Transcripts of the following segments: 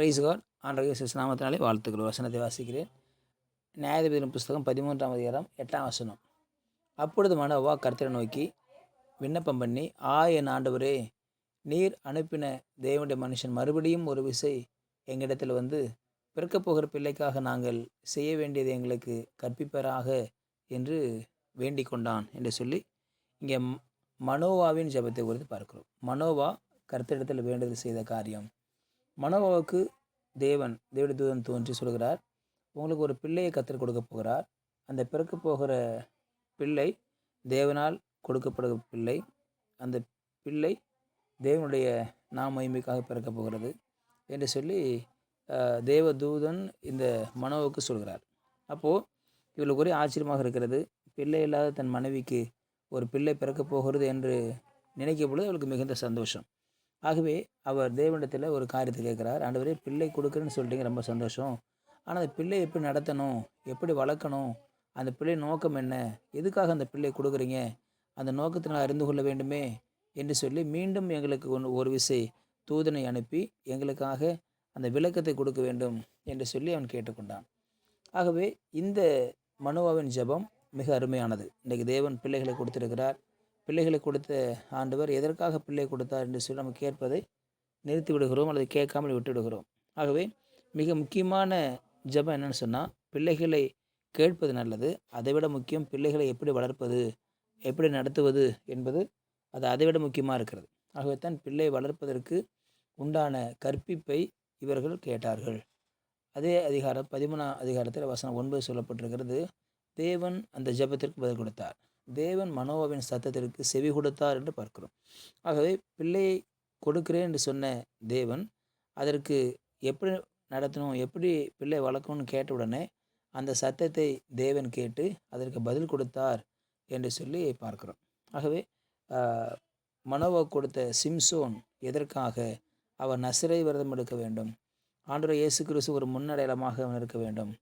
Price card ஆண்டவர் இயேசு நாமத்தினாலே வாழ்த்துக்கள். வசனத்தை வாசிக்கிறேன். நியாயாதிபதியின் புஸ்தகம் பதிமூன்றாம் அதிகாரம் எட்டாம் வசனம். அப்பொழுது மனோவா கர்த்தரை நோக்கி விண்ணப்பம் பண்ணி ஆ என் ஆண்டவரே நீர் அனுப்பின தேவனுடைய மனுஷன் மறுபடியும் ஒரு விசை எங்களிடத்தில் வந்து பிறக்கப் போகிற பிள்ளைக்காக நாங்கள் செய்ய வேண்டியது எங்களுக்கு கற்பிப்பராக என்று வேண்டிக் கொண்டான் என்று சொல்லி இங்கே மனோவாவின் ஜெபத்தை குறித்து பார்க்கிறோம். மனோவா கர்த்தரிடத்தில் வேண்டுதல் செய்த காரியம் மனோவாவுக்கு தேவன் தேவதூதன் தோன்றி சொல்கிறார் உங்களுக்கு ஒரு பிள்ளையை கத்தர் கொடுக்க போகிறார். அந்த பிறக்க போகிற பிள்ளை தேவனால் கொடுக்கப்படுகிற பிள்ளை. அந்த பிள்ளை தேவனுடைய நாம மகிமைக்காக பிறக்க போகிறது. என்று சொல்லி தேவதூதன் இந்த மனோவுக்கு சொல்கிறார். அப்போது இவளுக்கு ஒரே ஆச்சரியமாக இருக்கிறது பிள்ளை இல்லாத தன் மனைவிக்கு ஒரு பிள்ளை பிறக்கப் போகிறது என்று நினைக்கும் பொழுது அவளுக்கு மிகுந்த சந்தோஷம். ஆகவே அவர் தேவனிடத்தில் ஒரு காரியத்தை கேட்குறார். ஆண்டவரே பிள்ளை கொடுக்குறேன்னு சொல்லிட்டீங்க ரொம்ப சந்தோஷம். ஆனால் அந்த பிள்ளை எப்படி நடத்தணும்? எப்படி வளர்க்கணும்? அந்த பிள்ளை நோக்கம் என்ன? எதுக்காக அந்த பிள்ளை கொடுக்குறீங்க? அந்த நோக்கத்தை நான் அறிந்து கொள்ள வேண்டுமே என்று சொல்லி மீண்டும் எங்களுக்கு ஒன்று ஒரு விசை தூதனை அனுப்பி எங்களுக்காக அந்த விளக்கத்தை கொடுக்க வேண்டும் என்று சொல்லி அவன் கேட்டுக்கொண்டான். ஆகவே இந்த மனுவாவின் ஜெபம் மிக அருமையானது. இன்றைக்கு தேவன் பிள்ளைகளை கொடுத்திருக்கிறார். பிள்ளைகளை கொடுத்த ஆண்டவர் எதற்காக பிள்ளை கொடுத்தார் என்று சொல்லி நம்ம கேட்பதை நிறுத்தி விடுகிறோம் அல்லது கேட்காமல் விட்டு விடுகிறோம். ஆகவே மிக முக்கியமான ஜெபம் என்னன்னு சொன்னால் பிள்ளைகளை கேட்பது நல்லது அதைவிட முக்கியம் பிள்ளைகளை எப்படி வளர்ப்பது எப்படி நடத்துவது என்பது அது அதைவிட முக்கியமாக இருக்கிறது. ஆகவே தான் பிள்ளை வளர்ப்பதற்கு உண்டான கற்பிப்பை இவர்கள் கேட்டார்கள். அதே அதிகாரம் பதிமூணாம் அதிகாரத்தில் வசனம் ஒன்பது சொல்லப்பட்டிருக்கிறது தேவன் அந்த ஜெபத்திற்கு பதில் கொடுத்தார். தேவன் மனோவாவின் சத்தத்திற்கு செவி கொடுத்தார் என்று பார்க்கிறோம். ஆகவே பிள்ளையை கொடுக்கிறேன் என்று சொன்ன தேவன் அதற்கு எப்படி நடத்தணும் எப்படி பிள்ளை வளர்க்கணும்னு கேட்ட உடனே அந்த சத்தத்தை தேவன் கேட்டு அதற்கு பதில் கொடுத்தார் என்று சொல்லி பார்க்கிறோம். ஆகவே மனோவா கொடுத்த சிம்சோன் எதற்காக அவர் நசிரை விரதம் எடுக்க வேண்டும்? ஆண்டவர் இயேசு கிறிஸ்து ஒரு முன்னடையாளமாக அவன் இருக்க வேண்டும்.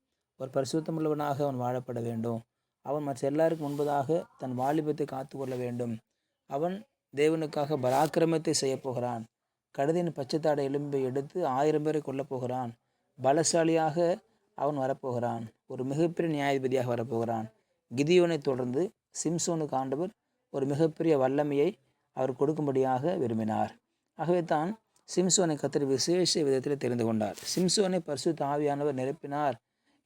ஒரு பரிசுத்தமுள்ளவனாக அவன் வாழப்பட வேண்டும். அவன் மற்ற எல்லாருக்கும் முன்பதாக தன் வாலிபத்தை காத்து கொள்ள வேண்டும். அவன் தேவனுக்காக பராக்கிரமத்தை செய்யப் போகிறான். கழுதின் பச்சைத்தாடை எலும்பை எடுத்து ஆயிரம் பேரை கொல்லப் போகிறான். பலசாலியாக அவன் வரப்போகிறான். ஒரு மிகப்பெரிய நியாயாதிபதியாக வரப்போகிறான். கிதியோனை தொடர்ந்து சிம்சோனுக்கு ஆண்டவர் ஒரு மிகப்பெரிய வல்லமையை அவர் கொடுக்கும்படியாக விரும்பினார். ஆகவே தான் சிம்சோனை கத்திர விசேஷ விதத்தில் தெரிந்து கொண்டார். சிம்சோனை பரிசு தாவியானவர் நிரப்பினார்.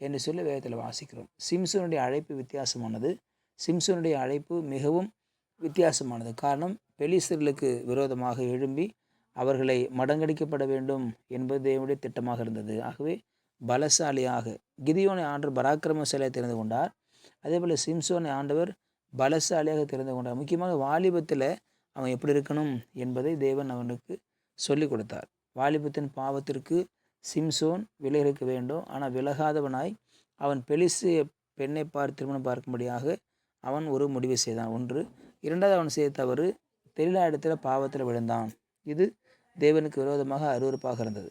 என்று சொல்லி வேதத்தில் வாசிக்கிறோம். சிம்சோனுடைய அழைப்பு வித்தியாசமானது. சிம்சோனுடைய அழைப்பு மிகவும் வித்தியாசமானது. காரணம் பெலிசர்களுக்கு விரோதமாக எழும்பி அவர்களை மடங்கடிக்கப்பட வேண்டும் என்பது தேவனுடைய திட்டமாக இருந்தது. ஆகவே பலசாலியாக கிதியோனை ஆண்டவர் பராக்கிரமசாலியாக தெரிந்து கொண்டார். அதே போல் சிம்சோனை ஆண்டவர் பலசாலியாக தெரிந்து கொண்டார். முக்கியமாக வாலிபத்தில் அவன் எப்படி இருக்கணும் என்பதை தேவன் அவனுக்கு சொல்லிக் கொடுத்தார். வாலிபத்தின் பாவத்திற்கு சிம்சோன் விலகிருக்க வேண்டும். ஆனால் விலகாதவனாய் அவன் பெலிசு பெண்ணை பார்த்து திருமணம் பார்க்கும்படியாக அவன் ஒரு முடிவு செய்தான். ஒன்று இரண்டாவது அவன் செய்த தவறு தெரிலா இடத்துல பாவத்தில் விழுந்தான். இது தேவனுக்கு விரோதமாக அருவருப்பாக இருந்தது.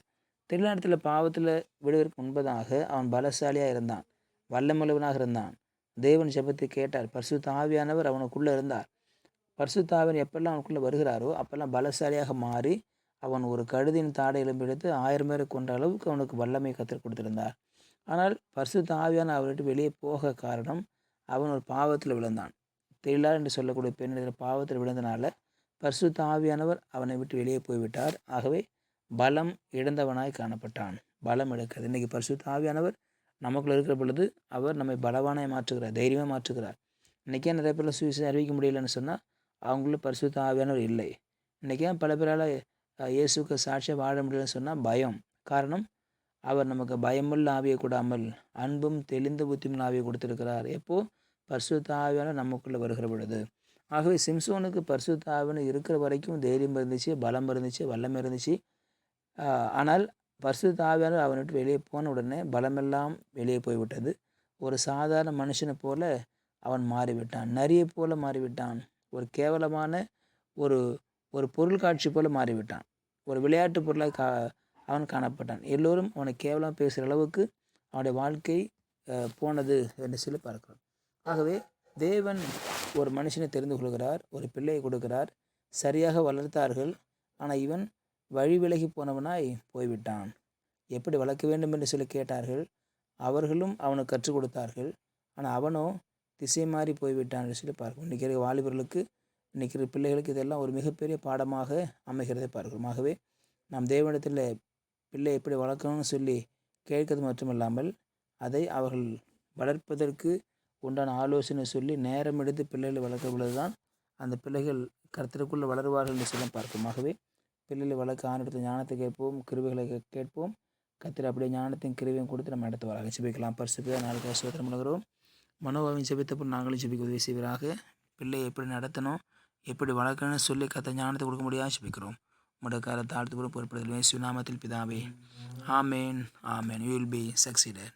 தெளிலா இடத்துல பாவத்தில் விடுவதற்கு முன்பதாக அவன் பலசாலியாக இருந்தான். வல்லமுள்ளவனாக இருந்தான். தேவன் ஜபத்தை கேட்டார். பரிசுத்த தாவியானவர் அவனுக்குள்ளே இருந்தார். பரிசுத்த தாவியன் எப்பெல்லாம் அவனுக்குள்ளே வருகிறாரோ அப்பெல்லாம் பலசாலியாக மாறி அவன் ஒரு கழுதின் தாடை எலும்பு ஆயிரம் பேரை கொண்ட அளவுக்கு அவனுக்கு வல்லமை கற்றுக் கொடுத்திருந்தார். ஆனால் பரிசுத்த ஆவியான அவர்கிட்ட விட்டு வெளியே போக காரணம் அவன் ஒரு பாவத்தில் விழுந்தான். தெரியலார் என்று சொல்லக்கூடிய பெண் பாவத்தில் விழுந்தனால பரிசுத்த ஆவியானவர் அவனை விட்டு வெளியே போய்விட்டார். ஆகவே பலம் இழந்தவனாய் காணப்பட்டான். பலம் இழக்கிறது இன்றைக்கி பரிசுத்த ஆவியானவர் நமக்குள்ள இருக்கிற பொழுது அவர் நம்மை பலவானாய் மாற்றுகிறார் தைரியமாக மாற்றுகிறார். இன்றைக்கே நிறைய பேரில் சுயசை அறிவிக்க முடியலன்னு சொன்னால் அவங்களும் பரிசுத்த ஆவியானவர் இல்லை. இன்றைக்கே ஏன் பல பேரால் இயேசுக்கு சாட்சியாக வாழ முடியலன்னு சொன்னால் பயம். காரணம் அவர் நமக்கு பயமுள்ள ஆவியை கூடாமல் அன்பும் தெளிந்த புத்தியுள்ள ஆவியை கொடுத்திருக்கிறார். எப்போது பரிசுத்த ஆவியான நமக்குள்ளே வருகிற பொழுது. ஆகவே சிம்சோனுக்கு பரிசுத்த ஆவியான இருக்கிற வரைக்கும் தைரியம் இருந்துச்சு பலம் இருந்துச்சு வல்லம் இருந்துச்சு. ஆனால் பரிசுத்த ஆவியானவர் அவனை விட்டு வெளியே போன உடனே பலமெல்லாம் வெளியே போய்விட்டது. ஒரு சாதாரண மனுஷனை போல அவன் மாறிவிட்டான். நரியை போல மாறிவிட்டான். ஒரு கேவலமான ஒரு ஒரு பொருள் காட்சி போல மாறிவிட்டான். ஒரு விளையாட்டு பொருளாக கா அவன் காணப்பட்டான். எல்லோரும் அவனை கேவலம் பேசுகிற அளவுக்கு அவனுடைய வாழ்க்கை போனது என்று சொல்லி பார்க்கிறோம். ஆகவே தேவன் ஒரு மனுஷனை தெரிந்து கொள்கிறார் ஒரு பிள்ளையை கொடுக்கிறார் சரியாக வளர்த்தார்கள் ஆனால் இவன் வழி விலகி போனவனாய் போய்விட்டான். எப்படி வளர்க்க வேண்டும் என்று சொல்லி கேட்டார்கள். அவர்களும் அவனுக்கு கற்றுக் கொடுத்தார்கள். ஆனால் அவனோ திசை மாறி போய்விட்டான் என்று சொல்லி பார்க்கும் இன்றைக்கி வாலிபர்களுக்கு இன்றைக்கி பிள்ளைகளுக்கு இதெல்லாம் ஒரு மிகப்பெரிய பாடமாக அமைகிறதை பார்க்கிறோம். ஆகவே நாம் தேவனிடத்தில் பிள்ளை எப்படி வளர்க்கணும்னு சொல்லி கேட்கறது மட்டுமல்லாமல் அதை அவர்கள் வளர்ப்பதற்கு உண்டான ஆலோசனை சொல்லி நேரம் எடுத்து பிள்ளைகளை வளர்க்க பொழுது தான் அந்த பிள்ளைகள் கருத்திற்குள்ளே வளருவார்கள் என்று சொல்லி பார்க்கும் ஆகவே பிள்ளைகளை வளர்க்க ஆண்டிடத்தில் ஞானத்தை கேட்போம் கிருவிகளை கே- கேட்போம். கத்திர அப்படியே ஞானத்தையும் கிருவியும் கொடுத்து நம்ம இடத்து வராங்க. சிபிக்கலாம் பரிசுப்பிதா நாளைக்கு சோதரம் பண்ணுகிறோம். மனோபாவின் செபித்தப்போ நாங்களும் செபிக்க உதவி செய்வராக. பிள்ளையை எப்படி நடத்தணும்? எப்படி வளர்க்கணும்னு சொல்லி கத்த ஞானத்தை கொடுக்க முடியாது ஜெபிக்கிறோம் முடக்கார தாழ்த்து கூட பொறுப்படுதல் சுனாமத்தில் பிதாவே. Amen amen. You will be succeeded